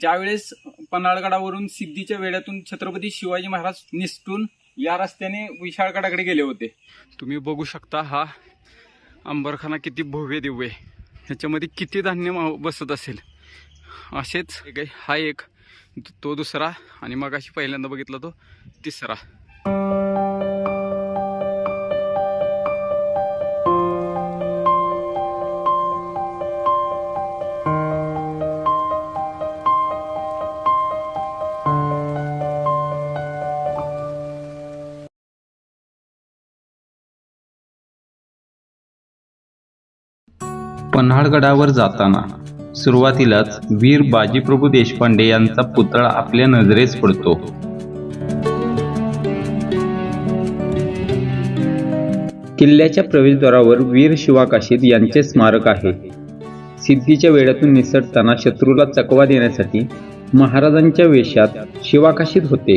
ज्यावेळेस पन्हाळगडावरून सिद्धीच्या वेड्यातून छत्रपती शिवाजी महाराज निसटून या रस्त्याने विशाळगडाकडे गेले होते. तुम्ही बघू शकता हा अंबरखाना किती भव्य दिव्य आहे. ह्याच्यामध्ये किती धान्य बसत असेल. असेच हा एक तो दुसरा आणि मग अशी पहिल्यांदा बघितला तो तिसरा. पन्हाळगडावर जाताना सुरुवातीलाच वीर बाजीप्रभू देशपांडे यांचा पुतळा आपल्या नजरेस पडतो. किल्ल्याच्या प्रवेशद्वारावर वीर शिवाकाशीद यांचे स्मारक आहे. सिद्धीच्या वेळातून निसटताना शत्रूला चकवा देण्यासाठी महाराजांच्या वेशात शिवाकाशीद होते.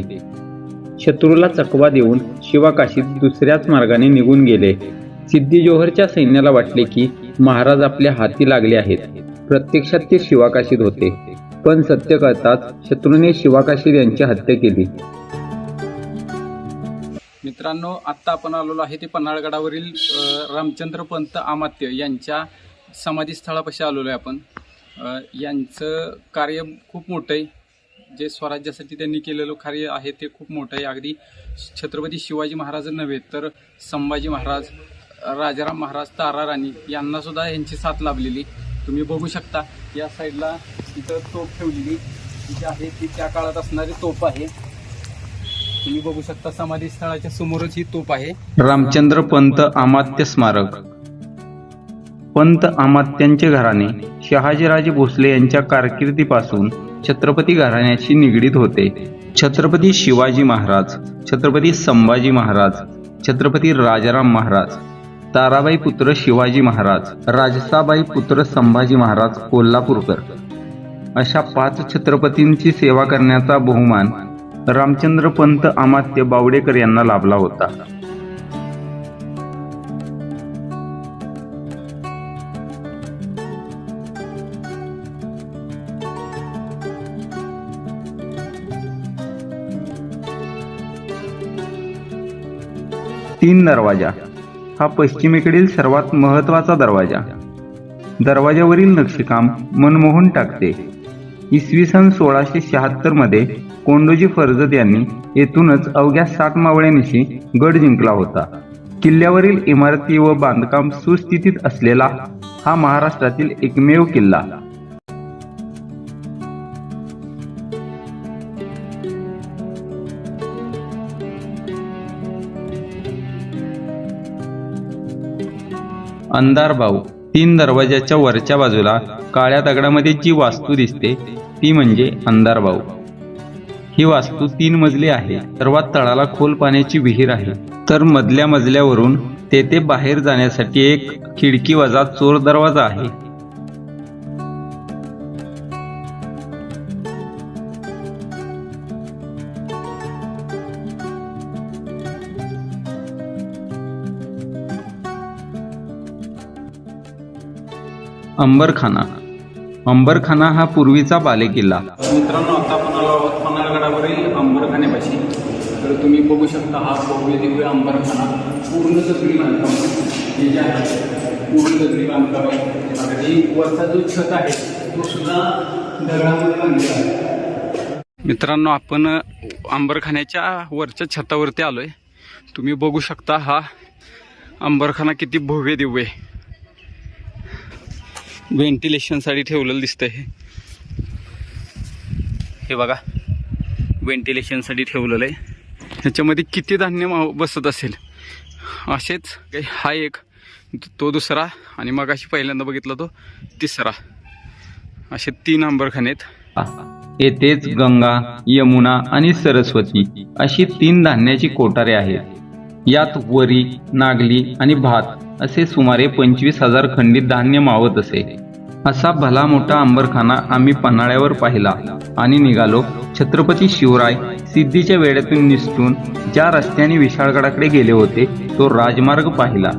शत्रूला चकवा देऊन शिवाकाशीद दुसऱ्याच मार्गाने निघून गेले. सिद्धी जोहरच्या सैन्याला वाटले की महाराज आपल्या हाती लागले आहेत. प्रत्यक्षात ते शिवाकाशीत होते. पण सत्य कळताच शत्रूने शिवाकाशीद यांची हत्या केली. मित्रांनो आत्ता आपण आलेलो आहे ते पन्हाळगडावरील रामचंद्र पंत अमात्य यांच्या समाधीस्थळापाशी आलेलो आहे आपण. यांचं कार्य खूप मोठं आहे. जे स्वराज्यासाठी त्यांनी केलेलं कार्य आहे ते खूप मोठं आहे. अगदी छत्रपती शिवाजी महाराज नव्हे तर संभाजी महाराज राजाराम महाराज तारा राणी यांना सुद्धा यांची साथ लाभलेली. तुम्ही बघू शकता या साईडला इथं तोफ ठेवलेली जी आहे ती त्या काळात असणारी तोफ आहे. तुम्ही बघू शकता समाधी स्थळाच्या समोरच ही तोप आहे. रामचंद्र पंत अमात्य स्मारक. पंत अमात्यांचे घराणे शहाजीराजे भोसले यांच्या कारकिर्दीपासून छत्रपती घराण्याशी निगडीत होते. छत्रपती शिवाजी महाराज छत्रपती संभाजी महाराज छत्रपती राजाराम महाराज ताराबाई पुत्र शिवाजी महाराज राजसाबाई पुत्र संभाजी महाराज कोल्हापूरकर. अशा पाच छत्रपतींची सेवा करण्याचा बहुमान रामचंद्र पंत अमात्य बावडेकर यांना लाभला होता. तीन दरवाजा. हा पश्चिमेकडील सर्वात महत्त्वाचा दरवाजा. दरवाजावरील नक्षीकाम मनमोहन टाकते. इसवी सन सोळाशे शहात्तरमध्ये कोंडोजी फर्जत यांनी येथूनच अवघ्या साठ मावळ्यांनीशी गड जिंकला होता. किल्ल्यावरील इमारती व बांधकाम सुस्थितीत असलेला हा महाराष्ट्रातील एकमेव किल्ला. अंधारभाऊ तीन दरवाजाच्या वरच्या बाजूला काळ्या दगडामध्ये जी वास्तू दिसते ती म्हणजे अंधारभाऊ ही वास्तू तीन मजली आहे सर्वात तळाला खोल पाण्याची विहीर आहे. तर मधल्या मजल्यावरून तेथे बाहेर जाण्यासाठी एक खिडकी वजा चोर दरवाजा आहे. अंबरखाना. अंबरखाना हा पूर्वीचा बालेकिल्ला. मित्रांनो आता आपण आलो आहोत पन्हाळगडावरील अंबरखान्यापाशी तर तुम्ही बघू शकता हा भव्य दिव्य अंबरखाना. पूर्ण दगडी बांधकाम हे जे आहे पूर्ण दगडी बांधकाम आहे. आणि वरचा जो छत आहे तो सुद्धा दगडामध्ये बांधलेला आहे. मित्रांनो आपण अंबरखान्याच्या वरच्या छतावरती आलोय. तुम्ही बघू शकता हा अंबरखाना किती भव्य दिव्य आहे. व्हेंटिलेशनसाठी ठेवलेलं दिसतं हे. हे बघा. व्हेंटिलेशनसाठी ठेवलेलं आहे. ह्याच्यामध्ये किती धान्य माव- बसत असेल? असेच. काही हा एक तो दुसरा आणि मग अशी पहिल्यांदा बघितला तो तिसरा. असे तीन आंबरखाने आहेत. येथेच गंगा यमुना आणि सरस्वती अशी तीन धान्याची कोठारे आहेत. यात वरी नागली आणि भात असे सुमारे पंचवीस हजार खंडित धान्य मावत असे. असा भला मोठा अंबरखाना आम्ही पन्हाळ्यावर पाहिला आणि निघालो छत्रपती शिवराय सिद्धीच्या वेळेतून निसटून ज्या रस्त्याने विशाळगडाकडे गेले होते तो राजमार्ग पाहिला.